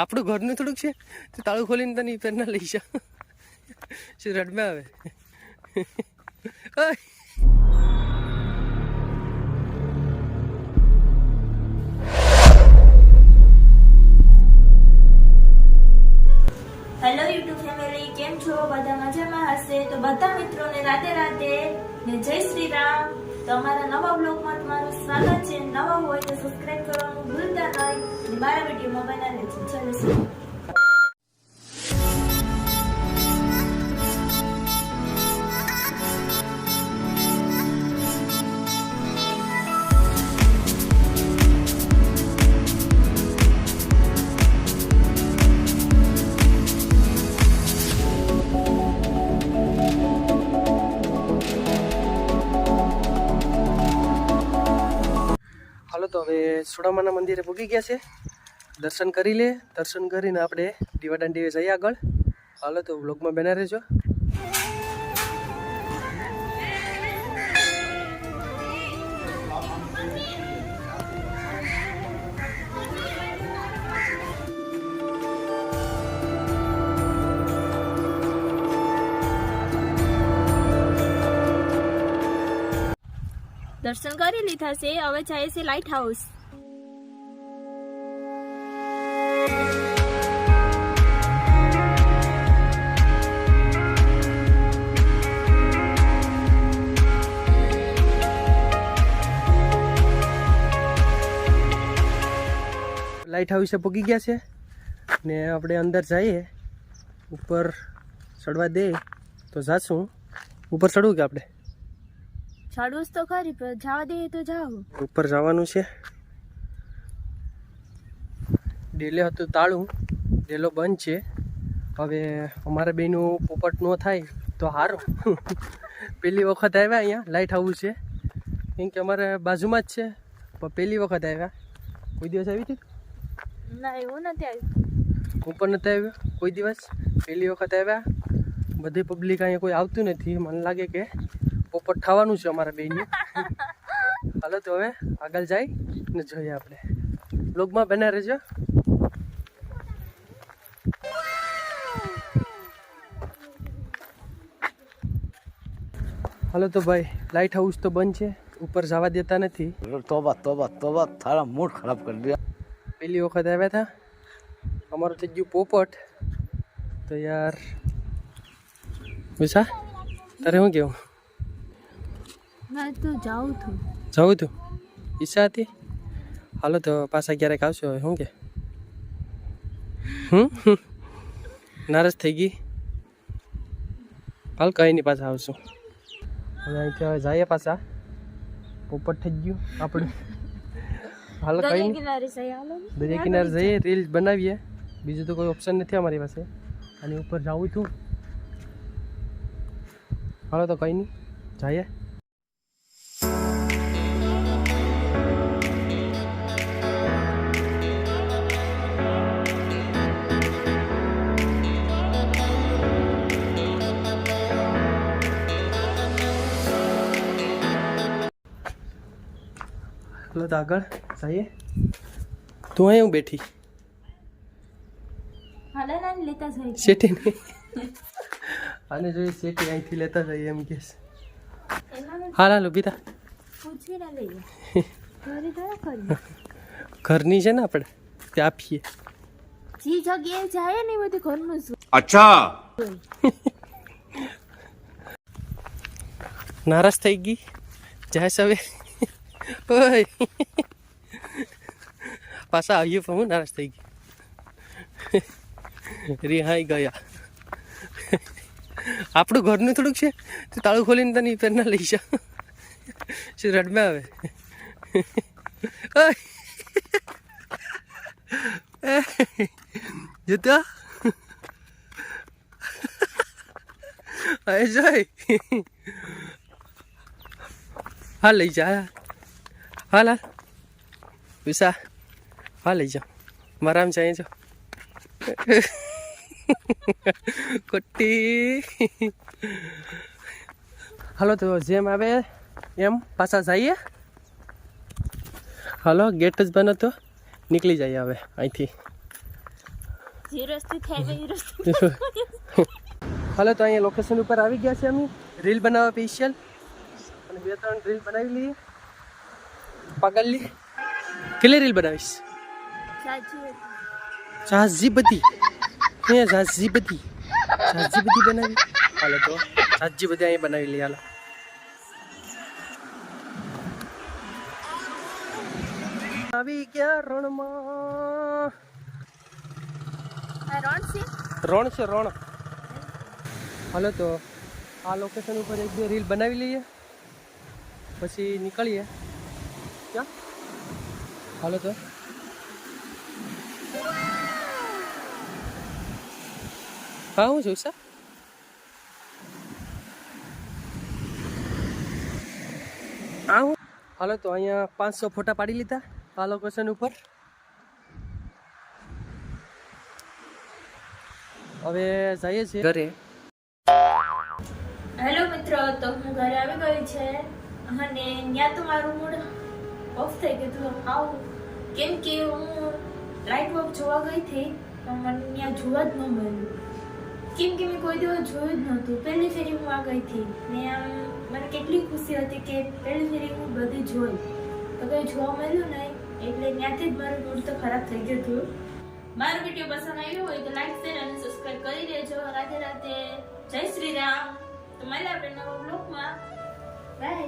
આપણું ઘરનું થોડુંક છે. તો તાળું ખોલીને તને પેર લઈ જા. શું રડમાં આવે? હેલો યુટ્યુબ ફેમિલી કેમ છો? બધા મજામાં હશે? તો બધા મિત્રોને રાતે રાતે જય શ્રી રામ. તો અમારા નવા બ્લોગમાં તમારું સ્વાગત છે. નવા હોય તો સબસ્ક્રાઇબ કરવાનું ભૂલતા નહીં ને મારા વિડીયોમાં બનાવે છે ચલો હાલો તો હવે સોડામાના મંદિરે પૂગી ગયા છે. દર્શન કરી લે. દર્શન કરીને આપણે દીવાદાન દેવે જઈએ આગળ. હાલો તો બ્લોગમાં બેના રહેજો. દર્શન કરી લીધા છે. હવે જાય છે લાઇટ હાઉસ લાઇટ હાઉસે પૂગી ગયા છે. ને આપણે અંદર જઈએ. ઉપર ચડવા દે તો જાશું. ઉપર ચડવું કે આપણે? ચડવું તો ખરી પણ જવા દઈએ તો જાવ ઉપર જવાનું છે. ડેલે હતું તાળું. ડેલો બંધ છે. હવે અમારા બેનું પોપટ ન થાય તો સારું પહેલી વખત આવ્યા અહીંયા લાઇટ હાઉસ છે. કેમ કે અમારે બાજુમાં જ છે. પણ પહેલી વખત આવ્યા. કોઈ દિવસ આવી હતી? ના એવું નથી આવ્યું. હું પણ નથી આવ્યો. કોઈ દિવસ પહેલી વખત આવ્યા. બધી પબ્લિક અહીંયા કોઈ આવતું નથી. મને લાગે કે પોપટ થવાનું છે અમારા બેની હાલો તો હવે આગળ જાય ને જોઈએ આપણે. લોગમાં બના રહેજો. હાલો તો ભાઈ લાઇટ હાઉસ તો બંધ છે. ઉપર જવા દેતા નથી. તોબા તોબા તોબા તારા મૂડ ખરાબ કરી દીધા પહેલી વખત આવ્યા હતા અમારું થઈ ગયું પોપટ. તો યાર વિશા તારે શું કેવું? જાઉં છું. જવું તું ઈચ્છા હતી? હાલો તો પાછા ક્યારેક આવશો હવે શું કે? હમ? નારાજ થઈ ગઈ. હાલ કંઈ નહીં પાછા આવશું. હવે અહીંથી હવે જઈએ પાછા. પોપટ થઈ ગયું આપણું. હાલ કંઈ દરિયા નહીં. કિનારે જઈએ રીલ્સ બનાવીએ. બીજું તો કોઈ ઓપ્શન નથી અમારી પાસે. અને ઉપર જવું છું. હાલો તો કંઈ નહીં. જઈએ. હલો આગળ જઈએ તું અહીં હું બેઠી? શેઠી નહીં. અને જોઈએ શેઠી અહીંથી લેતા જઈએ એમ કે હા લાલો બીતા ઘરની છે ને આપણે તે આપીએ. જી જગ્યાએ જાય ને બધું ઘરનું શું અચ્છા. નારાજ થઈ ગઈ. જાય સવે ઓય પાછા આવીએ પણ હું નારાજ થઈ ગઈ રિહાઈ ગયા આપણું ઘરનું થોડુંક છે. તો તાળું ખોલીને તને પેર ના લઈ જા. શું રડમાં આવે. જોતા હવે જોઈ હા, લઈ જા. હાલ. હાલ વિશા હા લઈ જાઓ મારામ જાય જો. કોટી હાલો તો જેમ આવે એમ પાછા જઈએ. હાલો ગેટ જ બનો તો. નીકળી જઈએ હવે અહીંથી. હાલો તો અહીંયા લોકેશન ઉપર આવી ગયા છે અમે. રીલ બનાવવા સ્પેશિયલ અને બે ત્રણ રીલ બનાવી લઈએ. પાગલની? કેટલી રીલ બનાવીશ? ઝાઝી બધી હે ઝાઝી બધી ઝાઝી બધી બનાવી. હાલો તો ઝાઝી બધી અહીંયા બનાવી લઈએ હાલો. આવી ગયા રણમાં. રણ છે? રણ હાલો તો આ લોકેશન ઉપર એક બે રીલ બનાવી લઈએ. પછી નીકળીએ. હાલો તો હા હું છું સર હા હું હાલો તો અહીંયા પાંચસો ફોટા પાડી લીધા આ લોકેશન ઉપર હવે જઈએ છીએ ઘરે હેલો મિત્રો તો હું ઘરે આવી ગઈ છે. અને ત્યાં તો મારું મૂડ ઓફ થઈ ગયું હતું આવું. કેમ કે હું લાઇટ વર્ક જોવા ગઈ હતી, પણ મને ત્યાં જોવા જ ન મળ્યું. કેમ કે મેં કોઈ દિવસ જોયું જ નહોતું. પહેલી ફેરી હું આ ગઈ હતી. ને આમ મને કેટલી ખુશી હતી કે પહેલી ફેરી હું બધી જોઈ. તો કંઈ જોવા મળ્યું નહીં, એટલે ત્યાંથી જ મારું મૂડ તો ખરાબ થઈ ગયું હતું. મારો વીડિયો પસંદ આવ્યો હોય તો લાઈક શેર અને સબસ્ક્રાઈબ કરી દેજો. રાધે રાધે. જય શ્રી રામ. તો મળ્યા આપણે નવા બ્લોગમાં બાય